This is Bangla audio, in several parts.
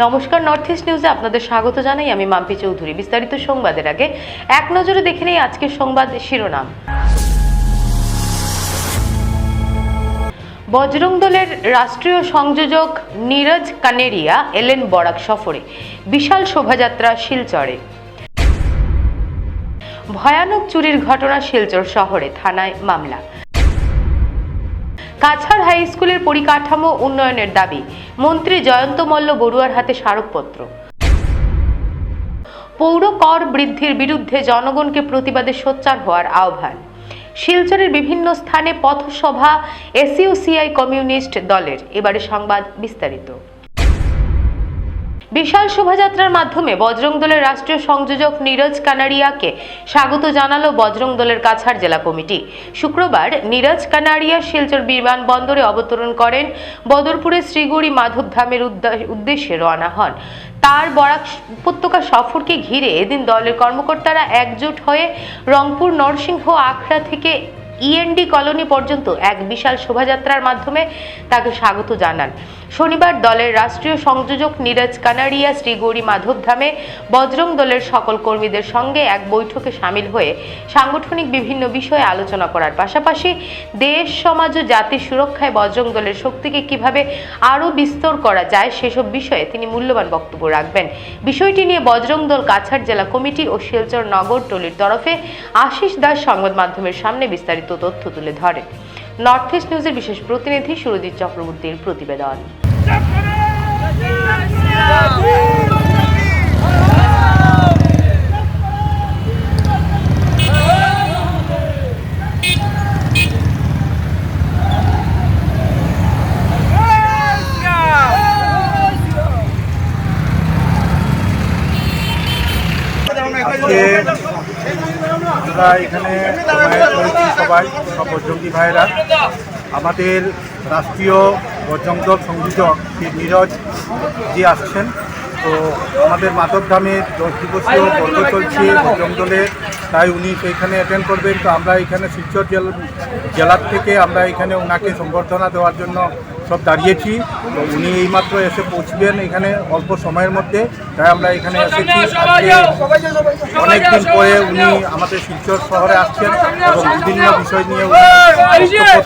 নমস্কার নর্থ ইস্ট নিউজে আপনাদের স্বাগত জানাই। আমি মাম্পি চৌধুরী। বিস্তারিত সংবাদের আগে এক নজরে দেখে নেই আজকের সংবাদ শিরোনাম। বজরং দলের রাষ্ট্রীয় সংযোজক নীরজ কানেরিয়া এলেন বরাক সফরে। বিশাল শোভাযাত্রা শিলচরে। ভয়ানক চুরির ঘটনা শিলচর শহরে, থানায় মামলা। কাছাড় হাই স্কুলের পরিকাঠামো উন্নয়নের দাবি। মন্ত্রী জয়ন্ত মল্ল বড়ুয়ার হাতে স্মারকপত্র। পৌর কর বৃদ্ধির বিরুদ্ধে জনগণকে প্রতিবাদে সোচ্চার হওয়ার আহ্বান। শিলচরের বিভিন্ন স্থানে পথসভা এসইউসিআই কমিউনিস্ট দলের। এবারে সংবাদ বিস্তারিত। বিশাল শোভাযাত্রার মাধ্যমে বজরং দলের রাষ্ট্রীয় সংযোজক নীরজ কানারিয়াকে স্বাগত জানালো বজরং দলের কাছাড় জেলা কমিটি। শুক্রবার নীরজ কানারিয়া শিলচর বিমানবন্দরে অবতরণ করেন বদরপুরের শ্রীগুড়ি মাধব ধামের উদ্দেশ্যে রওনা হন। তার বরাক উপত্যকা সফরকে ঘিরে এদিন দলের কর্মকর্তারা একজোট হয়ে রংপুর, নরসিংহ, আখড়া থেকে ইএনডি কলোনি পর্যন্ত এক বিশাল শোভাযাত্রার মাধ্যমে তাকে স্বাগত জানান। শনিবার দলের রাষ্ট্রীয় সংযোজক নীরজ কানারিয়া শ্রী গৌরী মাধব ধামে বজরং দলের সকল কর্মীদের সঙ্গে এক বৈঠকে সামিল হয়ে সাংগঠনিক বিভিন্ন বিষয়ে আলোচনা করার পাশাপাশি দেশ, সমাজ ও জাতির সুরক্ষায় বজরং দলের শক্তিকে কীভাবে আরও বিস্তর করা যায় সেসব বিষয়ে তিনি মূল্যবান বক্তব্য রাখবেন। বিষয়টি নিয়ে বজরং দল কাছাড় জেলা কমিটি ও শিলচর নগর টলির তরফে আশিস দাস সংবাদ মাধ্যমের সামনে বিস্তারিত তথ্য তুলে ধরেন। নর্থ ইস্ট নিউজের বিশেষ প্রতিনিধি সুরজিৎ চক্রবর্তীর প্রতিবেদন। আজকে আমরা এখানে সবাই, সব বজরঙ্গি ভাইয়েরা। আমাদের রাষ্ট্রীয় বজরং দল সংযোজক শ্রী নীরজ জি আসছেন। তো আমাদের মাধবধামে দশ দিবসীয় বর্গ চলছে বজরং দলের তাই উনি সেইখানে অ্যাটেন্ড করবেন। তো আমরা এখানে শিলচর জেলা, জেলার থেকে আমরা এখানে ওনাকে সংবর্ধনা দেওয়ার জন্য সব দাঁড়িয়েছি। তো উনি এইমাত্র এসে পৌঁছবেন এখানে অল্প সময়ের মধ্যে। তাই আমরা এখানে এসেছি। অনেকদিন পরে উনি আমাদের শিলচর শহরে আসছেন এবং বিভিন্ন বিষয় নিয়ে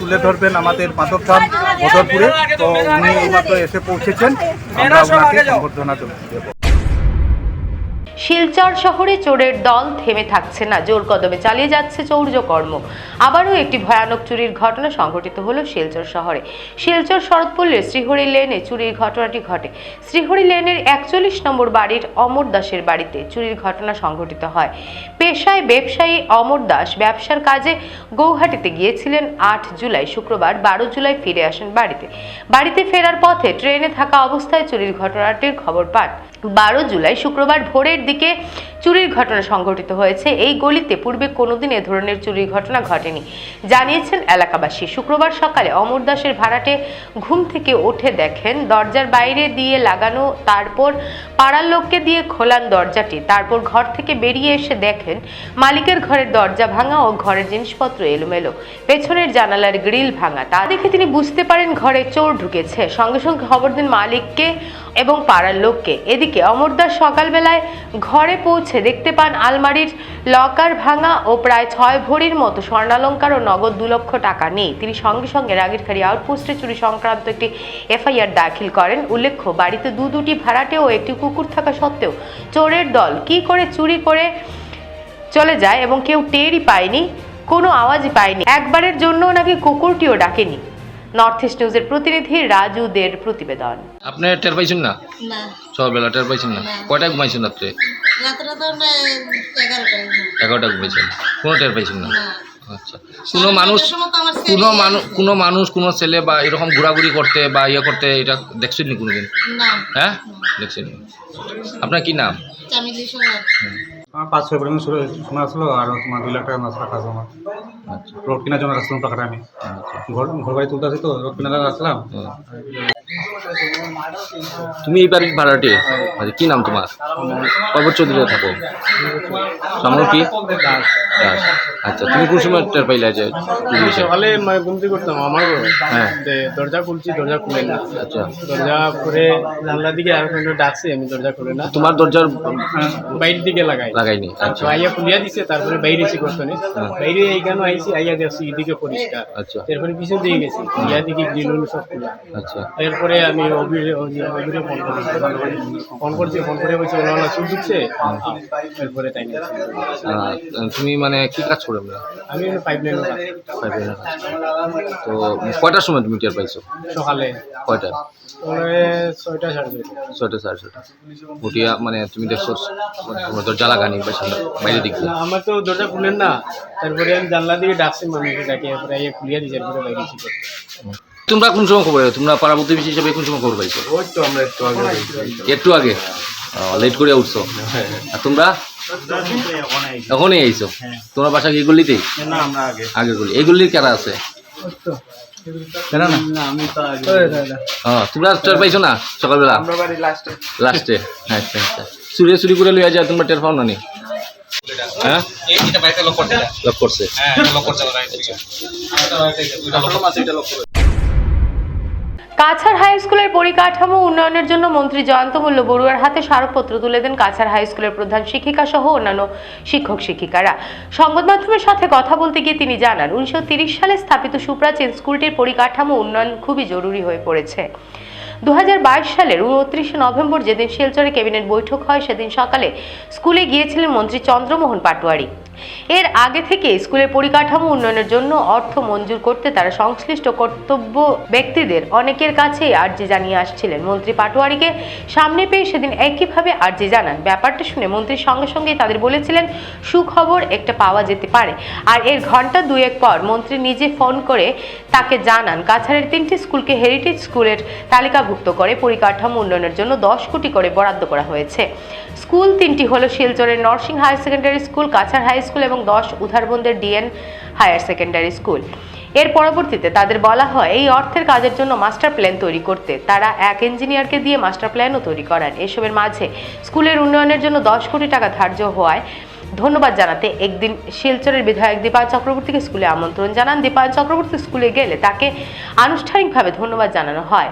তুলে ধরবেন আমাদের মাধবধাম বদরপুরে। তো উনি এইমাত্র এসে পৌঁছেছেন। আমরা ওনাকে সম্বর্ধনা দেবো। শিলচর শহরে চোরের দল থেমে থাকছে না। জোর কদমে চালিয়ে যাচ্ছে চৌর্যকর্ম আবারও একটি ভয়ানক চুরির ঘটনা সংঘটিত হলো শিলচর শহরে। শিলচর শরৎপল্লীর শ্রীহরি লেনে চুরির ঘটনাটি ঘটে। শ্রীহরি লেনের একচল্লিশ নম্বর বাড়ির অমর দাসের বাড়িতে চুরির ঘটনা সংঘটিত হয়। পেশায় ব্যবসায়ী অমর দাস ব্যবসার কাজে গৌহাটিতে গিয়েছিলেন আট জুলাই, শুক্রবার বারো জুলাই ফিরে আসেন বাড়িতে। বাড়িতে ফেরার পথে ট্রেনে থাকা অবস্থায় চুরির ঘটনাটির খবর পান। বারো জুলাই শুক্রবার ভোরের দিকে চুরির ঘটনা সংঘটিত হয়েছে। এই গলিতে পূর্বে কোনোদিন এ ধরনের চুরির ঘটনা ঘটেনি। জানিয়েছেন এলাকাবাসী, শুক্রবার সকালে অমর দাসের ভাড়াটে ঘুম থেকে উঠে দেখেন, দরজার বাইরে দিয়ে লাগানো, তারপর পাড়ার লোককে দিয়ে খোলান দরজাটি। তারপর ঘর থেকে বেরিয়ে এসে দেখেন, মালিকের ঘরের দরজা ভাঙা ও ঘরের জিনিসপত্র এলোমেলো। পেছনের জানালার গ্রিল ভাঙা। তা দেখে তিনি বুঝতে পারেন ঘরে চোর ঢুকেছে। সঙ্গে সঙ্গে খবর দেন মালিককে এবং পাড়ার লোককে। এদিকে অমরদাস সকালবেলায় ঘরে পৌঁছে দেখতে পান আলমারির লকার ভাঙা ও প্রায় ছয় ভরির মতো স্বর্ণালঙ্কার ও নগদ দু লক্ষ টাকা নেই। তিনি সঙ্গে সঙ্গে রাগিরখাড়ি আউটপোস্টে চুরি সংক্রান্ত একটি এফআইআর দাখিল করেন। উল্লেখ্য, বাড়িতে দু দুটি ভাড়াটে ও একটি কুকুর থাকা সত্ত্বেও চোরের দল কি করে চুরি করে চলে যায় এবং কেউ টেরই পায়নি, কোনো আওয়াজই পায়নি। একবারের জন্য নাকি কুকুরটিও ডাকেনি। নর্থ ইস্ট নিউজের প্রতিনিধি রাজু দের প্রতিবেদন। আপনি টের পাইছেন না? না। সকালবেলা টের পাইছেন না। কয়টা ঘুমাইছেন রাত্রে? এগারোটা ঘুমাইছেন? কোনো টের পাইছেন না? আচ্ছা। কোনো মানুষ কোনো মানুষ। কোনো মানুষ কোনো ছেলে বা এরকম ঘোরাঘুরি করতে বা ইয়ে করতে এটা দেখছেন নি কোনোদিন? না। হ্যাঁ? দেখছেন আপনার কি নাম? পাঁচ ছয় শুরু শোনা আসলো আর তোমার দুই লাখ টাকা মাছ রাখা আছে আমার। আচ্ছা। রোড কেনার জন্য রাখছিলাম টাকাটা আমি। আচ্ছা। ঘর ঘর বাড়ি তুলতে আসি তো রোড কেনার আসলাম। তুমি এই বাড়ির ভাড়াটে? আচ্ছা কি নাম তোমার? কয় বছর ধরে থাকো। সামনে কি? দাস। আচ্ছা তুমি কোন সময় টের পাইলে যে সকালে মানে করতাম আমার হ্যাঁ। দরজা খুলছি দরজা খুলে না। আচ্ছা। দরজা করে জানলার দিকে আর কোনো ডাকছে আমি দরজা খুলে না। তোমার দরজার বাইরের দিকে লাগাই। লাগাইনি আচ্ছা। আইয়া খুলিয়া দিছে তারপরে বাইরে এসে করতো নি। হ্যাঁ। বাইরে এইখানে আইসি আইয়া দেখছি এদিকে পরিষ্কার। আচ্ছা। এরপরে পিছন দিয়ে গেছি। ইয়া দিকে গ্রিল সব খোলা আচ্ছা। এরপরে আমি ফোন ফোন করছি। ফোন করে বলছি ওলা ওলা চুল দিচ্ছে? এরপরে তুমি মানে কি কাজ করো আমি পাইপ তো কয়টার সময় তুমি টের পাইছো? সকালে। কয়টা? ছয়টা সাড়ে ছয়টা। সাড়ে ছয়টা। উঠিয়া মানে তুমি দেখছ তোমার দরজা লাগানি বাইরে দিক আমার তো দরজা খুলেন না। তারপরে আমি জানলা দিয়ে ডাকছি মানুষকে ডাকে এরপরে খুলিয়া দিয়েছে এরপরে বাইরে তোমরা কোন সময় খবর? তোমরা পাড়া প্রতিবেশী হিসেবে কোন সময় খবর পাইছো? ওই তো আমরা একটু আগে। একটু আগে লেট করে উঠছো। আর তোমরা? এখনই আইছো? তোমার বাসা কি গলিতেই? না আমরা আগে আগে গলি। এই গলির কারা আছে? তোমরা টের পাইছো না সকালবেলা? লাস্টে আচ্ছা আচ্ছা। চুরি চুরি করে লইয়া যায় তোমরা টের পাও না নি? লক করছে। কাছাড় হাই স্কুলের পরিকাঠামো উন্নয়নের জন্য মন্ত্রী জয়ন্ত মল্ল বড়ুয়ার হাতে স্মারকপত্র তুলে দেন কাছাড় হাই স্কুলের প্রধান শিক্ষিকা সহ অন্যান্য শিক্ষক শিক্ষিকারা। সংবাদ মাধ্যমের সাথে কথা বলতে গিয়ে তিনি জানান, উনিশশো সালে স্থাপিত সুপ্রাচীন স্কুলটির পরিকাঠামো উন্নয়ন খুবই জরুরি হয়ে পড়েছে। দু হাজার বাইশ সালের উনত্রিশে নভেম্বর যেদিন শিলচরে ক্যাবিনেট বৈঠক হয়, সেদিন সকালে স্কুলে গিয়েছিলেন মন্ত্রী চন্দ্রমোহন পাটোয়ারি। এর আগে থেকে স্কুলের পরিকাঠামো উন্নয়নের জন্য অর্থ মঞ্জুর করতে তারা সংশ্লিষ্ট কর্তব্য ব্যক্তিদের অনেকের কাছেই আর্জি জানিয়ে আসছিলেন। মন্ত্রী পাটোয়ারিকে সামনে পেয়ে সেদিন একইভাবে আর্জি জানান। ব্যাপারটা শুনে মন্ত্রীর সঙ্গে সঙ্গেই তাদের বলেছিলেন, সুখবর একটা পাওয়া যেতে পারে। আর এর ঘণ্টা দুয়েক পর মন্ত্রী নিজে ফোন করে তাকে জানান, কাছাড়ের তিনটি স্কুলকে হেরিটেজ স্কুলের তালিকাভুক্ত করে পরিকাঠামো উন্নয়নের জন্য দশ কোটি করে বরাদ্দ করা হয়েছে। স্কুল, তিনটি হলো শিলচরের Narsing higher secondary school, Cachar high school এবং দশ উধারবন্দের ডিএন হায়ার সেকেন্ডারি স্কুল। এর পরবর্তীতে তাদের বলা হয়, এই অর্থের কাজের জন্য মাস্টার প্ল্যান তৈরি করতে। তারা এক ইঞ্জিনিয়ারকে দিয়ে মাস্টার প্ল্যানও তৈরি করান। এসবের মাঝে স্কুলের উন্নয়নের জন্য দশ কোটি টাকা ধার্য হওয়ায় ধন্যবাদ জানাতে একদিন শিলচরের বিধায়ক দীপায়ন চক্রবর্তীকে স্কুলে আমন্ত্রণ জানান। দীপায়ন চক্রবর্তী স্কুলে গেলে তাকে আনুষ্ঠানিকভাবে ধন্যবাদ জানানো হয়।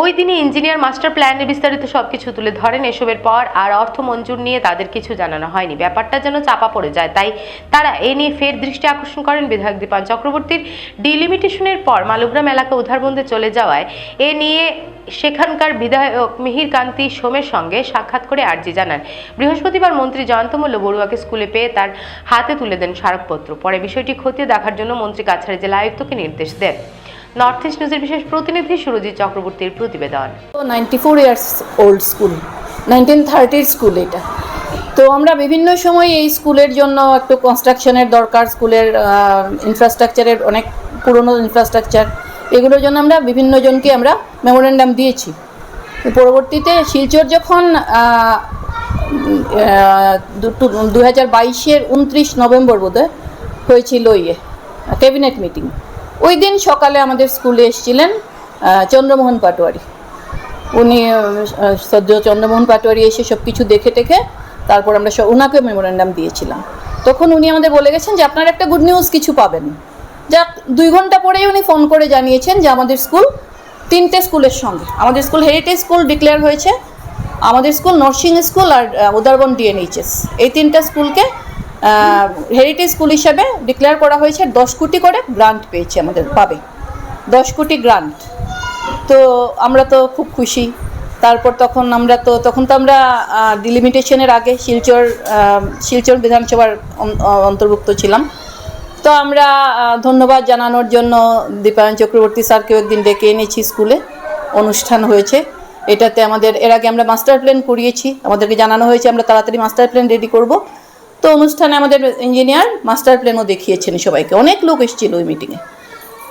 ওই দিনে ইঞ্জিনিয়ার মাস্টার প্ল্যানে বিস্তারিত সবকিছু তুলে ধরেন এসবের পর আর অর্থ মঞ্জুর নিয়ে তাদের কিছু জানানো হয়নি। ব্যাপারটা যেন চাপা পড়ে যায়। তাই তারা এ নিয়ে ফের দৃষ্টি আকর্ষণ করেন বিধায়ক দীপান চক্রবর্তীর। ডিলিমিটেশনের পর মালুগ্রাম এলাকা উধারবন্দে চলে যাওয়ায় এ নিয়ে সেখানকার বিধায়ক মিহির কান্তি সোমের সঙ্গে সাক্ষাৎ করে আর্জি জানান। বৃহস্পতিবার মন্ত্রী জয়ন্তমল্ল বড়ুয়াকে স্কুলে পেয়ে তার হাতে তুলে দেন স্মারকপত্র। পরে বিষয়টি খতিয়ে দেখার জন্য মন্ত্রী কাছাড় জেলা আয়ুক্তকে নির্দেশ দেন। নর্থ ইস্ট নিউজের বিশেষ প্রতিনিধি সুরজিৎ চক্রবর্তীর প্রতিবেদন। Ninety four years old school nineteen থার্টির school এটা। তো আমরা বিভিন্ন সময় এই স্কুলের জন্য একটু কনস্ট্রাকশনের দরকার স্কুলের ইনফ্রাস্ট্রাকচারের অনেক পুরনো ইনফ্রাস্ট্রাকচার এগুলোর জন্য আমরা বিভিন্ন জনকে আমরা মেমোরেন্ডাম দিয়েছি। পরবর্তীতে শিলচর যখন দু হাজার বাইশের উনত্রিশ নভেম্বর বোধহয় হয়েছিল ইয়ে ক্যাবিনেট মিটিং ওই দিন সকালে আমাদের স্কুলে এসেছিলেন চন্দ্রমোহন পাটোয়ারি। উনি সদ্য চন্দ্রমোহন পাটোয়ারি এসে সব কিছু দেখে টেখে তারপর আমরা সব ওনাকে মেমোরেন্ডাম দিয়েছিলাম। তখন উনি আমাদের বলে গেছেন যে, আপনারা একটা গুড নিউজ কিছু পাবেন। যা দুই ঘণ্টা পরেই উনি ফোন করে জানিয়েছেন যে, আমাদের স্কুল তিনটে স্কুলের সঙ্গে। আমাদের স্কুল হেরিটেজ স্কুল ডিক্লেয়ার হয়েছে, আমাদের স্কুল নরসিং স্কুল আর উদারবন ডিএনএইচএস এই তিনটা স্কুলকে হেরিটেজ স্কুল হিসাবে ডিক্লেয়ার করা হয়েছে, দশ কোটি করে গ্রান্ট পেয়েছে আমাদের, পাবে। দশ কোটি গ্রান্ট তো আমরা তো খুব খুশি। তারপর তখন আমরা তো, তখন তো আমরা ডিলিমিটেশনের আগে শিলচর শিলচর বিধানসভার অন্তর্ভুক্ত ছিলাম। তো আমরা ধন্যবাদ জানানোর জন্য দীপায়ন চক্রবর্তী স্যারকেও একদিন ডেকে এনেছি স্কুলে অনুষ্ঠান হয়েছে। এটাতে আমাদের, এর আগে আমরা মাস্টার প্ল্যান করিয়েছি। আমাদেরকে জানানো হয়েছে, আমরা তাড়াতাড়ি মাস্টার প্ল্যান রেডি করব। তো অনুষ্ঠানে আমাদের ইঞ্জিনিয়ার মাস্টার প্ল্যানও দেখিয়েছেন সবাইকে। অনেক লোক এসেছিল ওই মিটিংয়ে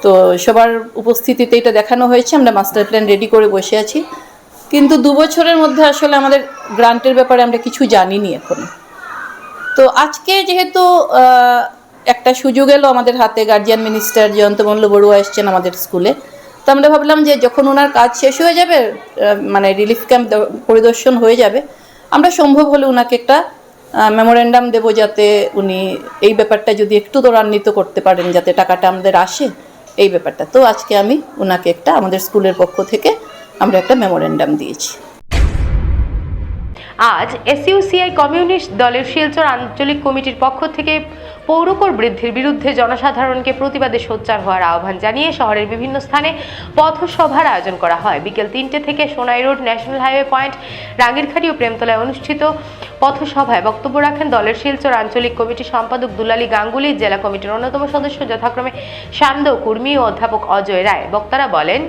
তো সবার উপস্থিতিতে এটা দেখানো হয়েছে, আমরা মাস্টার প্ল্যান রেডি করে বসে আছি। কিন্তু দু বছরের মধ্যে আসলে আমাদের গ্রান্টের ব্যাপারে আমরা কিছু জানিনি এখন। তো আজকে যেহেতু একটা সুযোগ এলো আমাদের হাতে গার্জিয়ান মিনিস্টার জয়ন্ত মল্ল বড়ুয়া এসছেন আমাদের স্কুলে। তো আমরা ভাবলাম যে যখন ওনার কাজ শেষ হয়ে যাবে মানে রিলিফ ক্যাম্প পরিদর্শন হয়ে যাবে, আমরা সম্ভব হলে ওনাকে একটা মেমোরেন্ডাম দেবো যাতে উনি এই ব্যাপারটা যদি একটু ত্বরান্বিত করতে পারেন, যাতে টাকাটা আমাদের আসে এই ব্যাপারটা। তো আজকে আমি ওনাকে একটা আমাদের স্কুলের পক্ষ থেকে আমরা একটা মেমোরেন্ডাম দিয়েছি। আজ এসইউসিআই কমিউনিস্ট দলের শিলচর আঞ্চলিক কমিটির পক্ষ থেকে পৌরকর বৃদ্ধির বিরুদ্ধে জনসাধারণকে প্রতিবাদে সোচ্চার হওয়ার আহ্বান জানিয়ে শহরের বিভিন্ন স্থানে পথসভার আয়োজন করা হয়। বিকেল তিনটে থেকে Sonai road national highway point Rangirkhari ও প্রেমতলায় অনুষ্ঠিত পথসভায় বক্তব্য রাখেন দলের শিলচর আঞ্চলিক কমিটির সম্পাদক দুলালী গাঙ্গুলি, জেলা কমিটির অন্যতম সদস্য যথাক্রমে শান্ত কুর্মী ও অধ্যাপক অজয় রায়। বক্তারা বলেন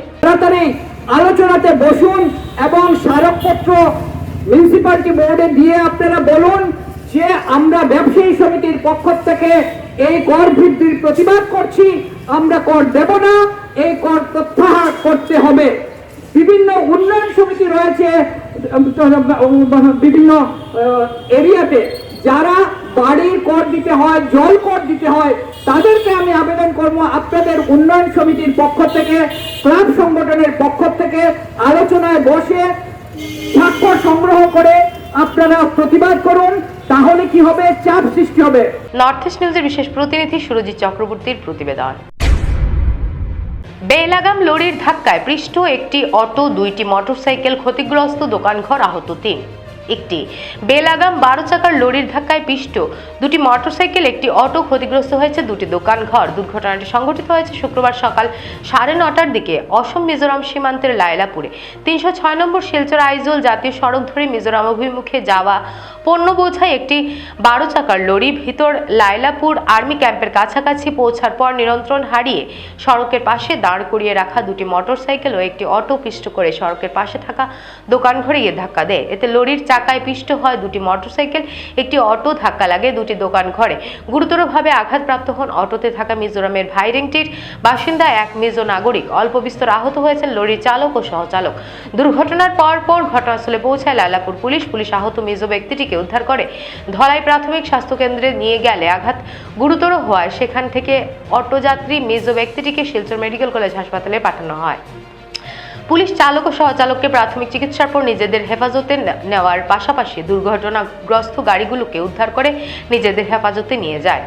আলোচনাতে বসুন এবং স্মারকপত্র মিউনিসিপালিটি বোর্ডে দিয়ে আপনারা বলুন যে আমরা ব্যবসায়ী সমিতির পক্ষ থেকে এই কর বৃদ্ধির প্রতিবাদ করছি, আমরা কর দেব না, এই কর প্রত্যাহার করতে হবে। বিভিন্ন উন্নয়ন সমিতি রয়েছে বিভিন্ন এরিয়াতে। যারা বাড়ির কর দিতে হয়, জল কর দিতে হয়, তাদেরকে আমি আবেদন করব আপনাদের উন্নয়ন সমিতির পক্ষ থেকে, ক্লাব সংগঠনের পক্ষ থেকে আলোচনায় বসে স্বাক্ষর সংগ্রহ করে আপনারা প্রতিবাদ করুন, তাহলে কি হবে? চাপ সৃষ্টি হবে। নর্থ ইস্ট নিউজের বিশেষ প্রতিনিধি সুরজিৎ চক্রবর্তীর প্রতিবেদন। বেলাগাম লরির ধাক্কায় পৃষ্ঠ একটি অটো দুইটি মোটরসাইকেল ক্ষতিগ্রস্ত দোকানঘর আহত তিন। একটি। বেলাগাম বারো চাকার লরির ধাক্কায় পিষ্ট। দুটি মোটরসাইকেল, একটি অটো ক্ষতিগ্রস্ত হয়েছে, দুটি দোকান ঘর দুর্ঘটনাটি সংঘটিত হয়েছে শুক্রবার সকাল সাড়ে নটার দিকে অসম মিজোরাম সীমান্তের লায়লাপুরে তিনশো ছয় নম্বর শিলচর আইজল জাতীয় সড়ক ধরে মিজোরাম অভিমুখে যাওয়া পণ্য বোঝায় একটি বারো চাকার লরি ভিতর লায়লাপুর আর্মি ক্যাম্পের কাছাকাছি পৌঁছার পর নিয়ন্ত্রণ হারিয়ে সড়কের পাশে দাঁড় করিয়ে রাখা দুটি মোটরসাইকেল ও একটি অটো পিষ্ট করে সড়কের পাশে থাকা দোকানঘরে গিয়ে ধাক্কা দেয়। এতে লরির চাকায় পিষ্ট হয় দুটি মোটরসাইকেল, একটি অটো ধাক্কা লাগে দুটি দোকান ঘরে। গুরুতরভাবে আঘাতপ্রাপ্ত হন অটোতে থাকা মিজোরামের ভাইরেংটির বাসিন্দা এক মিজো নাগরিক। অল্প বিস্তর আহত হয়েছেন লরির চালক ও সহচালক। দুর্ঘটনার পর পর ঘটনাস্থলে পৌঁছায় লালাপুর পুলিশ। পুলিশ আহত মিজো ব্যক্তিটিকে উদ্ধার করে। ধলাই প্রাথমিক স্বাস্থ্যকেন্দ্রে নিয়ে গেলে আঘাত গুরুতর হওয়ায় সেখান থেকে অটোযাত্রী মিজো ব্যক্তিটিকে শিলচর মেডিকেল কলেজ হাসপাতালে পাঠানো হয়। পুলিশ চালক ও সহচালককে প্রাথমিক চিকিৎসার পর নিজেদের হেফাজতে নেওয়ার পাশাপাশি দুর্ঘটনাগ্রস্ত গাড়িগুলোকে উদ্ধার করে নিজেদের হেফাজতে নিয়ে যায়।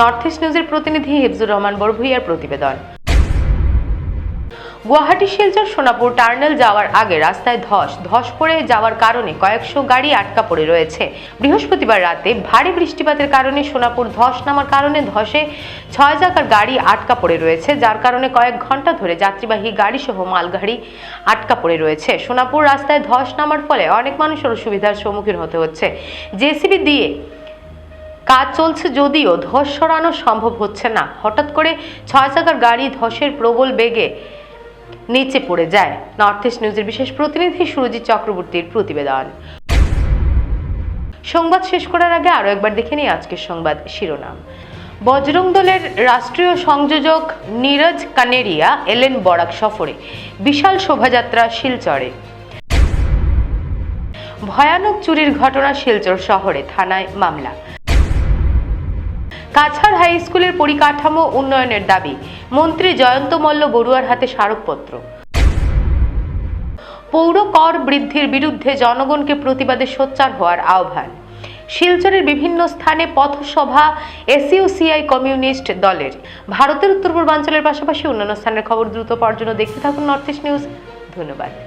নর্থ ইস্ট নিউজের প্রতিনিধি হিফজুর রহমান বরভুইয়ার প্রতিবেদন। গুয়াহাটি, শিলচর, সোনাপুর টার্নেল যাওয়ার আগে রাস্তায় ধস। ধস পড়ে যাওয়ার কারণে কয়েকশো গাড়ি আটকা পড়ে রয়েছে। বৃহস্পতিবার রাতে ভারী বৃষ্টিপাতের কারণে সোনাপুর ধস নামার কারণে ধসে ছয় চাকার গাড়ি আটকা পড়ে রয়েছে, যার কারণে কয়েক ঘণ্টা ধরে যাত্রীবাহী গাড়ি সহ মালগাড়ি আটকা পড়ে রয়েছে। সোনাপুর রাস্তায় ধস নামার ফলে অনেক মানুষের অসুবিধার সম্মুখীন হতে হচ্ছে। জেসিবি দিয়ে কাজ চলছে যদিও ধস সরানো সম্ভব হচ্ছে না। হঠাৎ করে ছয় চাকার গাড়ি ধসের প্রবল বেগে নিচে পড়ে যায়। নর্থ ইস্ট নিউজের বিশেষ প্রতিনিধি সুরজিৎ চক্রবর্তীর প্রতিবেদন। সংবাদ শেষ করার আগে আরও একবার দেখে নিই আজকের সংবাদ শিরোনাম। বজরং দলের রাষ্ট্রীয় সংযোজক নীরজ কানেরিয়া এলেন বরাক সফরে। বিশাল শোভাযাত্রা শিলচরে। ভয়ানক চুরির ঘটনা শিলচর শহরে থানায় মামলা। কাছাড় হাই স্কুলের পরিকাঠামো উন্নয়নের দাবি। মন্ত্রী জয়ন্ত মল্ল বড়ুয়ার হাতে স্মারকপত্র। পৌর কর বৃদ্ধির বিরুদ্ধে জনগণকে প্রতিবাদে সোচ্চার হওয়ার আহ্বান। শিলচরের বিভিন্ন স্থানে পথসভা, এসইউসিআই কমিউনিস্ট দলের। ভারতের উত্তর পূর্বাঞ্চলের পাশাপাশি অন্যান্য স্থানের খবর দ্রুত পাওয়ার জন্য দেখতে থাকুন নর্থ ইস্ট নিউজ। ধন্যবাদ।